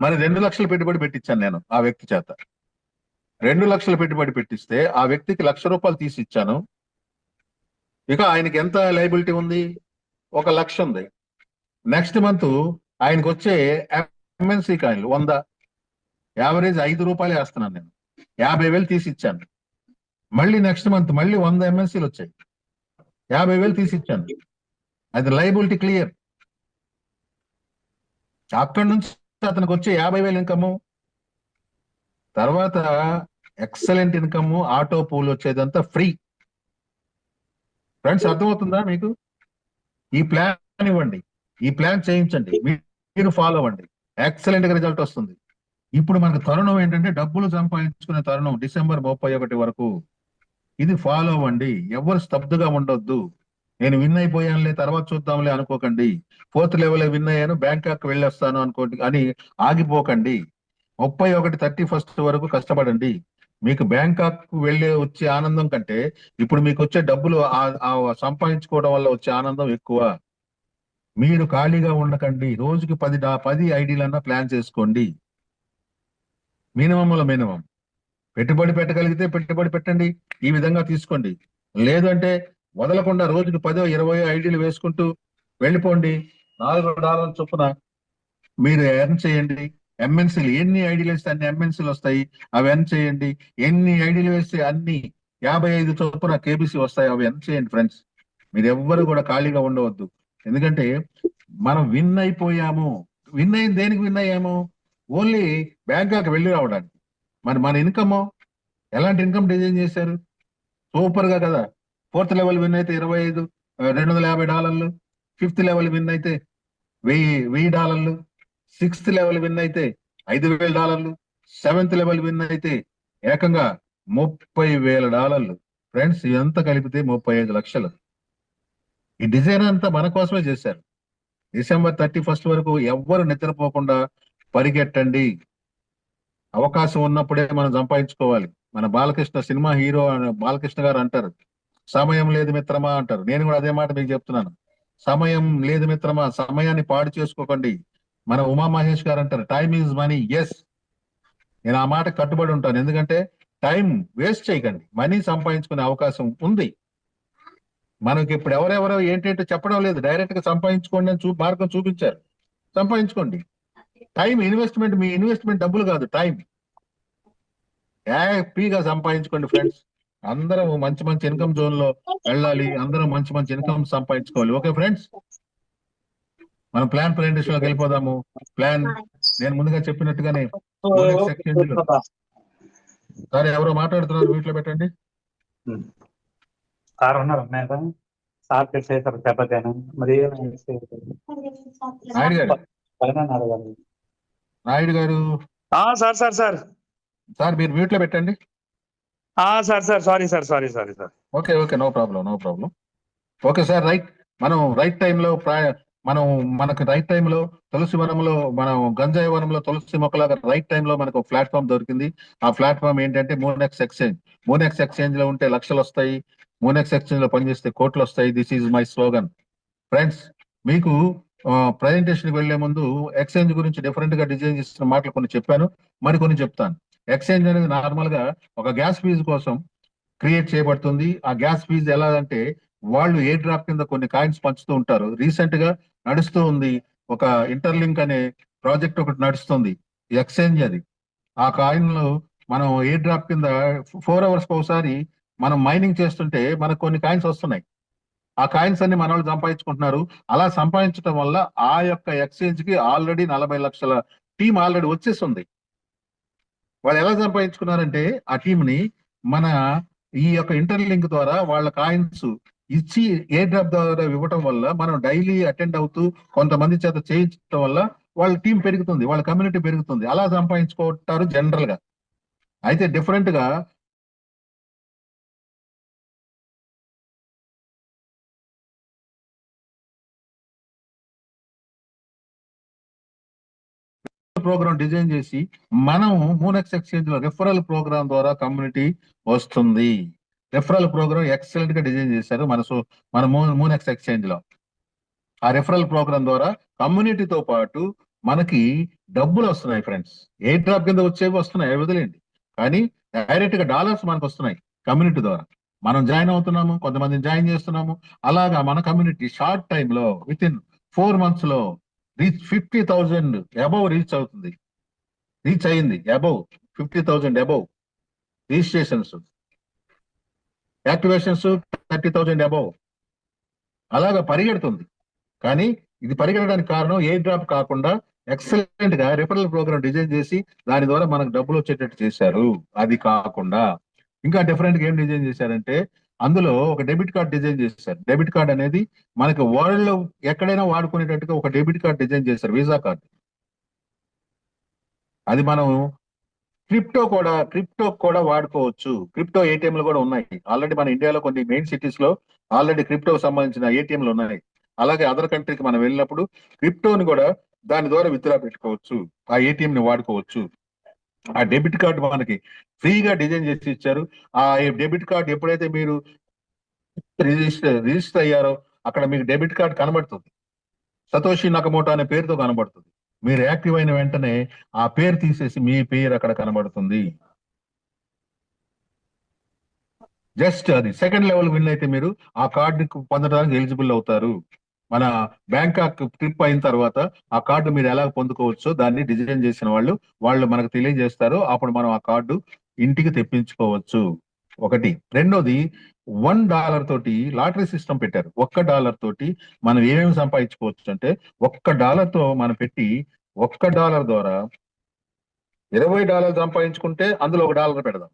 మరి రెండు లక్షలు పెట్టుబడి పెట్టించాను నేను ఆ వ్యక్తి చేత. రెండు లక్షలు పెట్టుబడి పెట్టిస్తే ఆ వ్యక్తికి లక్ష రూపాయలు తీసి ఇచ్చాను. ఇక ఆయనకి ఎంత లైబిలిటీ ఉంది? ఒక లక్ష ఉంది. నెక్స్ట్ మంత్ ఆయనకు వచ్చే ఎంఎన్సీ కాయిన్లు వంద. యావరేజ్ ఐదు రూపాయలు వేస్తున్నాను నేను. యాభై వేలు తీసి ఇచ్చాను. మళ్ళీ నెక్స్ట్ మంత్ మళ్ళీ వంద ఎంఎన్సీలు వచ్చాయి. యాభై వేలు తీసి ఇచ్చాను. అది లైబిలిటీ క్లియర్ అక్కడి నుంచి అతనికి వచ్చే యాభై వేలు ఇన్కమ్. తర్వాత ఎక్సలెంట్ ఇన్కమ్ ఆటో పూలు వచ్చేదంతా ఫ్రీ. ఫ్రెండ్స్ అర్థమవుతుందా మీకు? ఈ ప్లాన్ ఇవ్వండి. ఈ ప్లాన్ చేయించండి. మీరు ఫాలో అవ్వండి. ఎక్సలెంట్గా రిజల్ట్ వస్తుంది. ఇప్పుడు మనకు తరుణం ఏంటంటే డబ్బులు సంపాదించుకునే తరుణం డిసెంబర్ ముప్పై ఒకటి వరకు. ఇది ఫాలో అవ్వండి. ఎవరు స్తబ్దుగా ఉండొద్దు. నేను విన్ అయిపోయానులే తర్వాత చూద్దాంలే అనుకోకండి. ఫోర్త్ లెవెల్ విన్ అయ్యాను బ్యాంకాక్ వెళ్ళొస్తాను అనుకోండి అని ఆగిపోకండి. ముప్పై ఒకటి థర్టీ ఫస్ట్ వరకు కష్టపడండి. మీకు బ్యాంకాక్ వెళ్ళే వచ్చే ఆనందం కంటే ఇప్పుడు మీకు వచ్చే డబ్బులు ఆ- సంపాదించుకోవడం వల్ల వచ్చే ఆనందం ఎక్కువ. మీరు ఖాళీగా ఉండకండి. రోజుకి పది పది ఐడీలన్నా ప్లాన్ చేసుకోండి. మినిమంలో మినిమం పెట్టుబడి పెట్టగలిగితే పెట్టుబడి పెట్టండి. ఈ విధంగా తీసుకోండి. లేదంటే వదలకుండా రోజుకి పదో ఇరవై ఐడీలు వేసుకుంటూ వెళ్ళిపోండి. నాలుగు డాలర్ల చొప్పున మీరు ఎర్న్ చేయండి. ఎంఎన్సీలు ఎన్ని ఐడీలు వేస్తే అన్ని ఎంఎన్సీలు వస్తాయి? అవి ఎర్న్ చేయండి. ఎన్ని ఐడీలు వేస్తే అన్ని యాభై ఐదు చొప్పున కేబీసీ వస్తాయి? అవి ఎర్న్ చేయండి ఫ్రెండ్స్. మీరు ఎవ్వరు కూడా ఖాళీగా ఉండవద్దు. ఎందుకంటే మనం విన్ అయిపోయాము. విన్ అయింది దేనికి విన్ అయ్యాము? ఓన్లీ బ్యాంకాక్ వెళ్ళి రావడానికి. మరి మన ఇన్కమ్? ఎలాంటి ఇన్కమ్ డిజైన్ చేశారు? సూపర్గా కదా. ఫోర్త్ లెవెల్ విన్ అయితే ఇరవై ఐదు రెండు వందల యాభై డాలర్లు. ఫిఫ్త్ లెవెల్ విన్ అయితే వెయ్యి వెయ్యి డాలర్లు. సిక్స్త్ లెవెల్ విన్ అయితే ఐదు వేల డాలర్లు. సెవెంత్ లెవెల్ విన్ అయితే ఏకంగా ముప్పై వేల డాలర్లు. ఫ్రెండ్స్ ఇదంతా కలిపితే ముప్పై ఐదు లక్షలు. ఈ డిజైన్ అంతా మన కోసమే చేశారు. డిసెంబర్ థర్టీ ఫస్ట్ వరకు ఎవ్వరు నిద్రపోకుండా పరిగెట్టండి. అవకాశం ఉన్నప్పుడే మనం సంపాదించుకోవాలి. మన బాలకృష్ణ సినిమా హీరో అని బాలకృష్ణ గారు అంటారు. సమయం లేదు మిత్రమా అంటారు. నేను కూడా అదే మాట మీకు చెప్తున్నాను. సమయం లేదు మిత్రమా సమయాన్ని పాడు చేసుకోకండి. మన ఉమా మహేష్ గారు అంటారు టైం ఈజ్ మనీ ఎస్ నేను ఆ మాట కట్టుబడి ఉంటాను. ఎందుకంటే టైం వేస్ట్ చేయకండి. మనీ సంపాదించుకునే అవకాశం ఉంది. మనకి ఇప్పుడు ఎవరెవరో ఏంటంటే చెప్పడం లేదు. డైరెక్ట్గా సంపాదించుకోండి అని చూ మార్గం చూపించారు. సంపాదించుకోండి. టైం ఇన్వెస్ట్మెంట్ మీ ఇన్వెస్ట్మెంట్ డబ్బులు కాదు టైం హ్యాపీగా సంపాదించుకోండి ఫ్రెండ్స్ అందరం మంచి మంచి ఇన్కమ్ జోన్లో వెళ్ళాలి అందరం మంచి మంచి ఇన్కమ్ సంపాదించుకోవాలి. Okay friends? మనం ప్లాన్ ప్రెజెంటేషన్లోకి వెళ్ళిపోదాము. ప్లాన్ నేను ముందుగా చెప్పినట్టుగానే సరే ఎవరో మాట్లాడుతున్నారు వీటిలో పెట్టండి. సార్ ఉన్నారు సార్ దెబ్బతేను మరి నాయుడు గారు. నాయుడు గారు. Sir sir sir. సార్ మీరు మ్యూట్లో పెట్టండి. Sir sir sorry sir sorry sorry sir. Okay okay no problem no problem. Okay sir right. మనం రైట్ టైంలో ప్రా- మనం మనకు రైట్ టైంలో తులసి వనంలో మనం గంజాయి వనంలో తులసి మొక్కలాగా రైట్ టైంలో మనకు ప్లాట్ఫామ్ దొరికింది. ఆ ప్లాట్ఫామ్ ఏంటంటే మోనెక్స్ ఎక్స్చేంజ్ మోనెక్స్ ఎక్స్చేంజ్లో ఉంటే లక్షలు వస్తాయి. మోనెక్స్ ఎక్స్చేంజ్లో పనిచేస్తే కోట్లు వస్తాయి. This is my slogan friends మీకు ప్రజెంటేషన్కి వెళ్ళే ముందు ఎక్స్చేంజ్ గురించి డిఫరెంట్గా డిజైన్ చేసిన మాటలు కొన్ని చెప్పాను. మరి కొన్ని చెప్తాను. ఎక్స్చేంజ్ అనేది నార్మల్గా ఒక గ్యాస్ ఫీజు కోసం క్రియేట్ చేయబడుతుంది. ఆ గ్యాస్ ఫీజు ఎలా అంటే వాళ్ళు ఏ డ్రాప్ కింద కొన్ని కాయిన్స్ పంచుతూ ఉంటారు. రీసెంట్గా నడుస్తూ ఉంది. ఒక ఇంటర్లింక్ అనే ప్రాజెక్ట్ ఒకటి నడుస్తుంది. ఎక్స్చేంజ్ అది. ఆ కాయిన్లో మనం ఏ డ్రాప్ కింద ఫోర్ అవర్స్ ఒకసారి మనం మైనింగ్ చేస్తుంటే మనకు కొన్ని కాయిన్స్ వస్తున్నాయి. ఆ కాయిన్స్ అన్ని మన వాళ్ళు సంపాదించుకుంటున్నారు. అలా సంపాదించడం వల్ల ఆ యొక్క ఎక్స్చేంజ్కి ఆల్రెడీ నలభై లక్షల టీం ఆల్రెడీ వచ్చేస్తుంది. వాళ్ళు ఎలా సంపాదించుకున్నారంటే ఆ టీం ని మన ఈ యొక్క ఇంటర్లింక్ ద్వారా వాళ్ళ కాయిన్స్ ఇచ్చి ఏ డ్రాప్ ద్వారా ఇవ్వటం వల్ల మనం డైలీ అటెండ్ అవుతూ కొంతమంది చేత చేయించడం వల్ల వాళ్ళ టీం పెరుగుతుంది వాళ్ళ కమ్యూనిటీ పెరుగుతుంది. అలా సంపాదించుకుంటారు జనరల్గా అయితే డిఫరెంట్గా ప్రోగ్రామ్ డిజైన్ చేసి మనం మూనెక్స్ ఎక్స్చేంజ్లో రెఫరల్ ప్రోగ్రామ్ ద్వారా కమ్యూనిటీ వస్తుంది. రెఫరల్ ప్రోగ్రామ్ ఎక్సలెంట్గా డిజైన్ చేశారు. మన సో మన మూనెక్స్ ఎక్స్చేంజ్లో. ఆ రెఫరల్ ప్రోగ్రామ్ ద్వారా కమ్యూనిటీతో పాటు మనకి డబ్బులు వస్తున్నాయి ఫ్రెండ్స్ ఏ డ్రాప్ కింద వచ్చేవి వస్తున్నాయి వదిలేండి కానీ డైరెక్ట్గా డాలర్స్ మనకు వస్తున్నాయి కమ్యూనిటీ ద్వారా. మనం జాయిన్ అవుతున్నాము కొంతమంది జాయిన్ చేస్తున్నాము. అలాగా మన కమ్యూనిటీ షార్ట్ టైమ్లో విత్ ఇన్ ఫోర్ మంత్స్లో reach fifty thousand above reach అవుతుంది. రీచ్ అయింది above fifty thousand above registrations activations thirty thousand above అలాగా పరిగెడుతుంది. కానీ ఇది పరిగెడడానికి కారణం ఏ డ్రాప్ కాకుండా ఎక్సలెంట్గా రిఫరల్ ప్రోగ్రామ్ డిజైన్ చేసి దాని ద్వారా మనకు డబ్బులు వచ్చేటట్టు చేశారు. అది కాకుండా. ఇంకా డిఫరెంట్గా ఏం డిజైన్ చేశారంటే అందులో ఒక డెబిట్ కార్డ్ డిజైన్ చేశారు. డెబిట్ కార్డ్ అనేది మనకి వరల్డ్లో ఎక్కడైనా వాడుకునేటట్టుగా ఒక డెబిట్ కార్డ్ డిజైన్ చేశారు వీసా కార్డ్. అది మనం క్రిప్టో కూడా క్రిప్టో కూడా వాడుకోవచ్చు. క్రిప్టో ఏటీఎంలు కూడా ఉన్నాయి. ఆల్రెడీ మన ఇండియాలో కొన్ని మెయిన్ సిటీస్లో ఆల్రెడీ క్రిప్టో సంబంధించిన ఏటీఎంలు ఉన్నాయి. అలాగే అదర్ కంట్రీకి మనం వెళ్ళినప్పుడు క్రిప్టోని కూడా దాని ద్వారా విత్డ్రా పెట్టుకోవచ్చు. ఆ ఏటీఎం ని వాడుకోవచ్చు. ఆ డెబిట్ కార్డు మనకి ఫ్రీగా డిజైన్ చేసి ఇచ్చారు. ఆ డెబిట్ కార్డు ఎప్పుడైతే మీరు రిజిస్టర్ రిజిస్టర్ అయ్యారో అక్కడ మీకు డెబిట్ కార్డు కనబడుతుంది. సతోషి నకమోటో అనే పేరుతో కనబడుతుంది. మీరు యాక్టివ్ అయిన వెంటనే ఆ పేరు తీసేసి మీ పేరు అక్కడ కనబడుతుంది. జస్ట్ అది సెకండ్ లెవెల్ విన్ అయితే మీరు ఆ కార్డు పొందడానికి ఎలిజిబుల్ అవుతారు. మన బ్యాంకాక్ ట్రిప్ అయిన తర్వాత ఆ కార్డు మీరు ఎలా పొందుకోవచ్చో దాన్ని డిజైన్ చేసిన వాళ్ళు వాళ్ళు మనకు తెలియజేస్తారు. అప్పుడు మనం ఆ కార్డు ఇంటికి తెప్పించుకోవచ్చు. ఒకటి. రెండోది వన్ డాలర్ తోటి లాటరీ సిస్టమ్ పెట్టారు. ఒక్క డాలర్ తోటి మనం ఏమేమి సంపాదించుకోవచ్చు అంటే ఒక్క డాలర్తో మనం పెట్టి ఒక్క డాలర్ ద్వారా ఇరవై డాలర్ సంపాదించుకుంటే అందులో ఒక డాలర్ పెడదాం.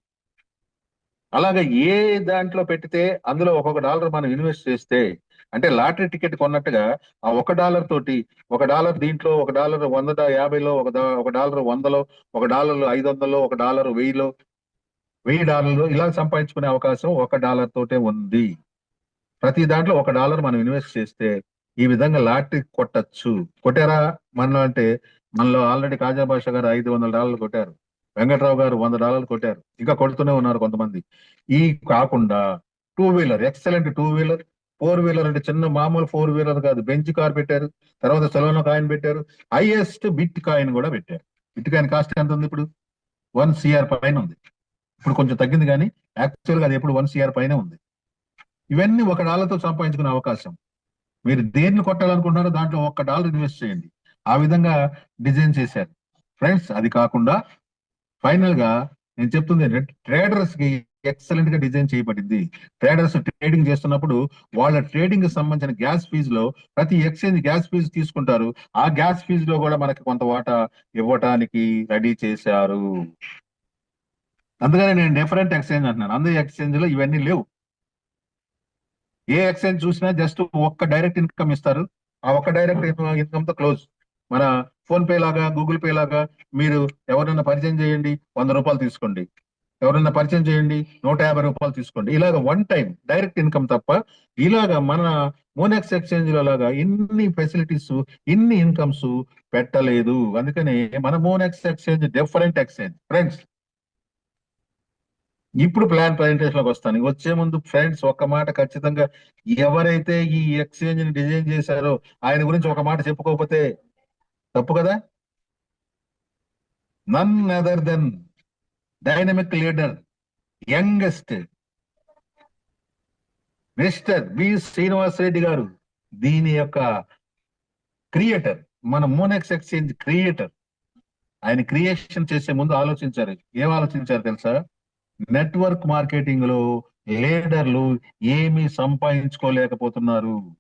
అలాగే ఏ దాంట్లో పెట్టితే అందులో ఒక్కొక్క డాలర్ మనం ఇన్వెస్ట్ చేస్తే అంటే లాటరీ టికెట్ కొన్నట్టుగా ఆ ఒక డాలర్ తోటి ఒక డాలర్ దీంట్లో ఒక డాలర్ వంద యాభైలో ఒక ఒక డాలర్ వందలో ఒక డాలర్ ఐదు వందలో ఒక డాలర్ వెయ్యిలో వెయ్యి డాలర్లు ఇలా సంపాదించుకునే అవకాశం ఒక డాలర్ తోటే ఉంది. ప్రతి దాంట్లో ఒక డాలర్ మనం ఇన్వెస్ట్ చేస్తే ఈ విధంగా లాటరీ కొట్టచ్చు. కొట్టారా? మనలో అంటే మనలో ఆల్రెడీ కాజా భాష గారు ఐదు వందల డాలర్లు కొట్టారు. వెంకట్రావు గారు వంద డాలర్లు కొట్టారు. ఇంకా కొడుతూనే ఉన్నారు కొంతమంది. ఈ కాకుండా two wheeler excellent two wheeler four wheeler అంటే చిన్న మామూలు ఫోర్ వీలర్ కాదు. బెంచ్ కార్ పెట్టారు. తర్వాత సెలవున కాయిన్ పెట్టారు. హైయెస్ట్ బిట్ కాయిన్ కూడా పెట్టారు. బిట్ కాయిన్ కాస్ట్ ఎంత ఉంది ఇప్పుడు? వన్ సిఆర్ పైన ఉంది. ఇప్పుడు కొంచెం తగ్గింది కానీ యాక్చువల్గా అది ఎప్పుడు వన్ సిఆర్ పైన ఉంది. ఇవన్నీ ఒక డాలర్తో సంపాదించుకునే అవకాశం. మీరు దేన్ని కొట్టాలనుకుంటున్నారో దాంట్లో ఒక్క డాలర్ ఇన్వెస్ట్ చేయండి. ఆ విధంగా డిజైన్ చేశారు. ఫ్రెండ్స్ అది కాకుండా ఫైనల్గా నేను చెప్తుంది ఏంటంటే ట్రేడర్స్కి ఎక్సలెంట్గా డిజైన్ చేయబడింది. ట్రేడర్స్ ట్రేడింగ్ చేస్తున్నప్పుడు వాళ్ళ ట్రేడింగ్కి సంబంధించిన గ్యాస్ ఫీజు లో ప్రతి ఎక్స్చేంజ్ గ్యాస్ ఫీజు తీసుకుంటారు. ఆ గ్యాస్ ఫీజు లో కూడా మనకి కొంత వాటా ఇవ్వటానికి రెడీ చేశారు. అందుకని నేను డిఫరెంట్ ఎక్స్చేంజ్ అంటున్నాను. అందరి ఎక్స్చేంజ్లో ఇవన్నీ లేవు. ఏ ఎక్స్చేంజ్ చూసినా జస్ట్ ఒక్క డైరెక్ట్ ఇన్కమ్ ఇస్తారు. ఆ ఒక్క డైరెక్ట్ ఇన్కమ్తో క్లోజ్. మన ఫోన్ పే లాగా గూగుల్ పే లాగా మీరు ఎవరైనా పరిచయం చేయండి వంద రూపాయలు తీసుకోండి. ఎవరైనా పరిచయం చేయండి నూట యాభై రూపాయలు తీసుకోండి. ఇలాగ వన్ టైం డైరెక్ట్ ఇన్కమ్ తప్ప ఇలాగ మన మోనెక్స్ ఎక్స్చేంజ్లో లాగా ఇన్ని ఫెసిలిటీస్ ఇన్ని ఇన్కమ్స్ పెట్టలేదు. అందుకని మన Monex exchange different exchange. Friends ఇప్పుడు ప్లాన్ ప్రజెంటేషన్లోకి వస్తాను. వచ్చే ముందు ఫ్రెండ్స్ ఒక మాట ఖచ్చితంగా ఎవరైతే ఈ ఎక్స్చేంజ్ని డిజైన్ చేశారో ఆయన గురించి ఒక మాట చెప్పుకోకపోతే తప్పు కదా? None other than dynamic leader youngest mister B Srinivas Reddy garu దీని యొక్క క్రియేటర్ మన మోనెక్స్ ఎక్స్చేంజ్ క్రియేటర్ ఆయన క్రియేషన్ చేసే ముందు ఆలోచించారు. ఏం ఆలోచించారు తెలుసా? నెట్వర్క్ మార్కెటింగ్లో లీడర్లు ఏమీ సంపాదించుకోలేకపోతున్నారు.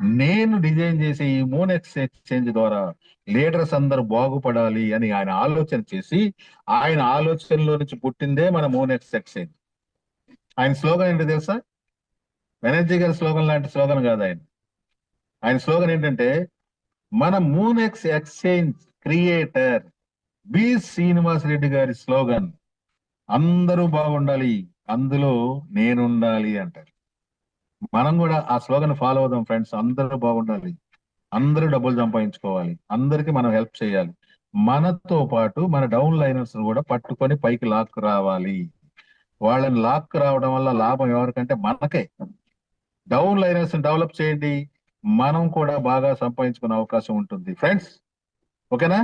నేను డిజైన్ చేసే ఈ మూన్ ఎక్స్చేంజ్ ద్వారా లీడర్స్ అందరు బాగుపడాలి అని ఆయన ఆలోచన చేసి ఆయన ఆలోచనలో నుంచి పుట్టిందే మన మోనెక్స్ ఎక్స్చేంజ్. ఆయన స్లోగన్ ఏంటో తెలుసా? బెనర్జీ గారి స్లోగన్ లాంటి స్లోగన్ కాదు ఆయన. ఆయన స్లోగన్ ఏంటంటే మన moon x exchange creator B Srinivas Reddy గారి స్లోగన్ అందరూ బాగుండాలి అందులో నేనుండాలి అంటారు. మనం కూడా ఆ స్లోగన్ ఫాలో అవుదాం ఫ్రెండ్స్ అందరూ బాగుండాలి. అందరూ డబ్బులు సంపాదించుకోవాలి. అందరికి మనం హెల్ప్ చేయాలి. మనతో పాటు మన డౌన్ లైనర్స్ కూడా పట్టుకొని పైకి లాక్ రావాలి. వాళ్ళని లాక్ రావడం వల్ల లాభం ఎవరికంటే మనకే. డౌన్ లైనర్స్ డెవలప్ చేయండి. మనం కూడా బాగా సంపాదించుకునే అవకాశం ఉంటుంది. ఫ్రెండ్స్ ఓకేనా?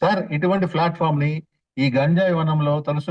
సార్ ఇటువంటి ప్లాట్ఫామ్ని ఈ గంజాయి వనంలో తలుసు